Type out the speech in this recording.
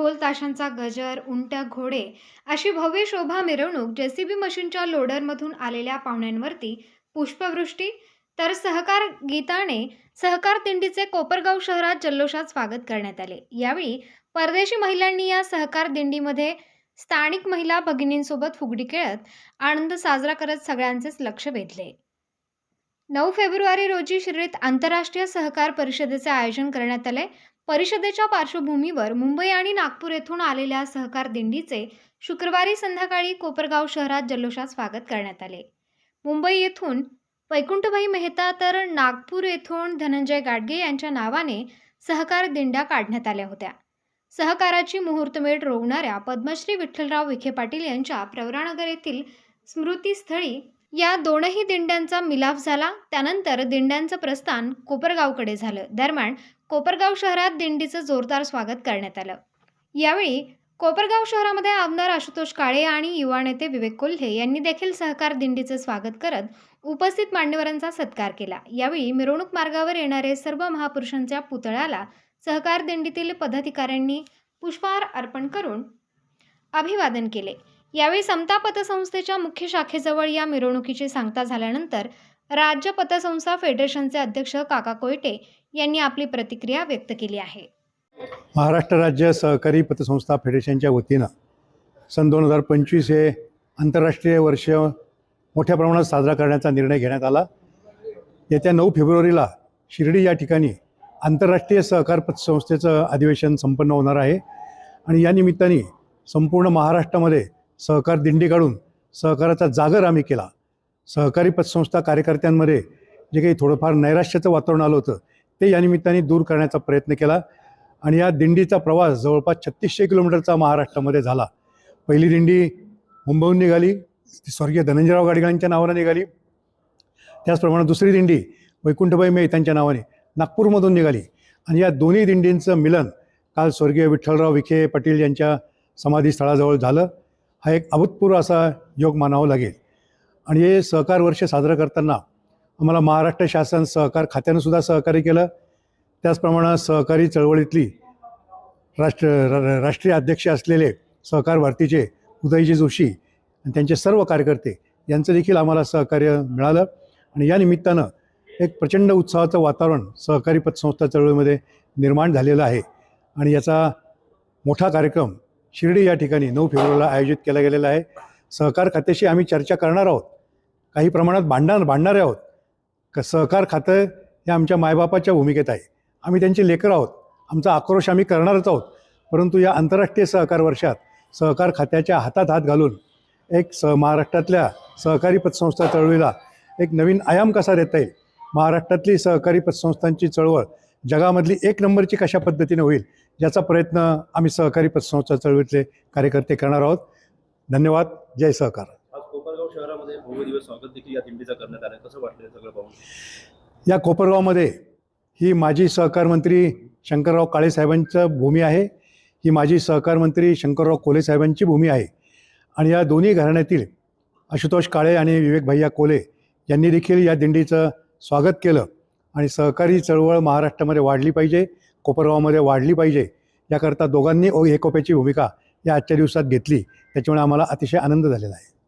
ढोल ताशांचा गजर उंट घोडे अशी भव्य शोभा मिरवणूक जेसीबी मशीनच्या लोडरमधून आलेल्या पाहुण्यांवरती पुष्पवृष्टी तर सहकार गीताने सहकार दिंडीचे कोपरगाव शहरात जल्लोषात स्वागत करण्यात आले. यावेळी परदेशी महिलांनी या सहकार दिंडीमध्ये स्थानिक महिला भगिनींसोबत फुगडी खेळत आनंद साजरा करत सगळ्यांचेच लक्ष वेधले. नऊ फेब्रुवारी रोजी श्रीत आंतरराष्ट्रीय सहकार परिषदेचे आयोजन करण्यात आले. परिषदेच्या पार्श्वभूमीवर मुंबई आणि नागपूर येथून आलेल्या सहकार दिंडीचे शुक्रवारी संध्याकाळी कोपरगाव शहरात जल्लोषात स्वागत करण्यात आले. मुंबई येथून वैकुंठभाई मेहता तर नागपूर येथून धनंजय गाडगे यांच्या नावाने सहकार दिंड्या काढण्यात आल्या होत्या. सहकाराची मुहूर्तमेढ रोवणाऱ्या पद्मश्री विठ्ठलराव विखे पाटील यांच्या प्रवरानगर येथील स्मृतीस्थळी या दोनही दिंड्यांचा मिलाफ झाला. त्यानंतर दिंड्यांचं प्रस्थान कोपरगावकडे झालं. दरम्यान कोपरगाव शहरात दिंडीचं जोरदार स्वागत करण्यात आलं. यावेळी कोपरगाव शहरामध्ये आमदार आशुतोष काळे आणि युवा नेते विवेक कोल्हे यांनी देखील सहकार दिंडीचं स्वागत करत उपस्थित मान्यवरांचा सत्कार केला. यावेळी मिरवणूक मार्गावर येणारे सर्व महापुरुषांच्या पुतळ्याला सहकार दिंडीतील पदाधिकाऱ्यांनी पुष्पहार अर्पण करून अभिवादन केले. यावेळी समता पतसंस्थेच्या मुख्य शाखेजवळ या मिरवणुकीची सांगता झाल्यानंतर राज्य पतसंस्था फेडरेशनचे अध्यक्ष काका कोयटे यांनी आपली प्रतिक्रिया व्यक्त केली आहे. महाराष्ट्र राज्य सहकारी पतसंस्था फेडरेशनच्या वतीनं सन दोन हजार पंचवीस हे आंतरराष्ट्रीय वर्ष मोठ्या प्रमाणात साजरा करण्याचा निर्णय घेण्यात आला. येत्या नऊ फेब्रुवारीला शिर्डी या ठिकाणी आंतरराष्ट्रीय सहकार पतसंस्थेचं अधिवेशन संपन्न होणार आहे आणि या निमित्ताने संपूर्ण महाराष्ट्रामध्ये सहकार दिंडी काढून सहकाराचा जागर आम्ही केला. सहकारी पतसंस्था कार्यकर्त्यांमध्ये जे काही थोडंफार नैराश्याचं वातावरण आलं होतं ते या निमित्ताने दूर करण्याचा प्रयत्न केला. आणि या दिंडीचा प्रवास जवळपास छत्तीसशे किलोमीटरचा महाराष्ट्रामध्ये झाला. पहिली दिंडी मुंबईहून निघाली ती स्वर्गीय धनंजयराव गाडगिळांच्या नावानं निघाली. त्याचप्रमाणे दुसरी दिंडी वैकुंठबाई मेहतांच्या नावाने नागपूरमधून निघाली. आणि या दोन्ही दिंडींचं मिलन काल स्वर्गीय विठ्ठलराव विखे पाटील यांच्या समाधीस्थळाजवळ झालं. हा एक अभूतपूर्व असा योग मानावा लागेल. आणि हे सहकार वर्ष साजरं करताना आम्हाला महाराष्ट्र शासन सहकार खात्यानं सुद्धा सहकार्य केलं. त्याचप्रमाणे सहकारी चळवळीतली राष्ट्र रा- राष्ट्रीय अध्यक्ष असलेले सहकार भारतीचे उदयजी जोशी आणि त्यांचे सर्व कार्यकर्ते यांचं देखील आम्हाला सहकार्य मिळालं. आणि या निमित्तानं एक प्रचंड उत्साहाचं वातावरण सहकारी पतसंस्था चळवळीमध्ये निर्माण झालेलं आहे. आणि याचा मोठा कार्यक्रम शिर्डी या ठिकाणी नऊ फेब्रुवारीला आयोजित केला गेलेला आहे. सहकार खात्याशी आम्ही चर्चा करणार आहोत. काही प्रमाणात भांडणार भांडणार आहोत. क सहकार खातं हे आमच्या मायबापाच्या भूमिकेत आहे. आम्ही त्यांचे लेकर आहोत. आमचा आक्रोश आम्ही करणारच आहोत. परंतु या आंतरराष्ट्रीय सहकार वर्षात सहकार खात्याच्या हातात हात घालून एक स महाराष्ट्रातल्या सहकारी पतसंस्था चळवळीला एक नवीन आयाम कसा देता येईल? महाराष्ट्रातली सहकारी पतसंस्थांची चळवळ जगामधली एक नंबरची कशा पद्धतीने होईल याचा प्रयत्न आम्ही सहकारी पतसंस्था चळवळीतले कार्यकर्ते करणार आहोत. धन्यवाद. जय सहकार. शहरामध्ये भव्य दिवस स्वागत देखील या दिंडीचा करण्यात आलं. कसं वाटलं सगळं पाहून? या कोपरगावमध्ये ही माजी सहकार मंत्री शंकरराव काळे साहेबांचं भूमी आहे. ही माजी सहकार मंत्री शंकरराव कोले साहेबांची भूमी आहे. आणि या दोन्ही घराण्यातील आशुतोष काळे आणि विवेक भैया कोले यांनी देखील या दिंडीचं स्वागत केलं. आणि सहकारी चळवळ महाराष्ट्रामध्ये वाढली पाहिजे कोपरगावमध्ये वाढली पाहिजे. याकरता दोघांनी ओ एकोप्याची भूमिका या आजच्या दिवसात घेतली. त्याच्यामुळे आम्हाला अतिशय आनंद झालेला आहे.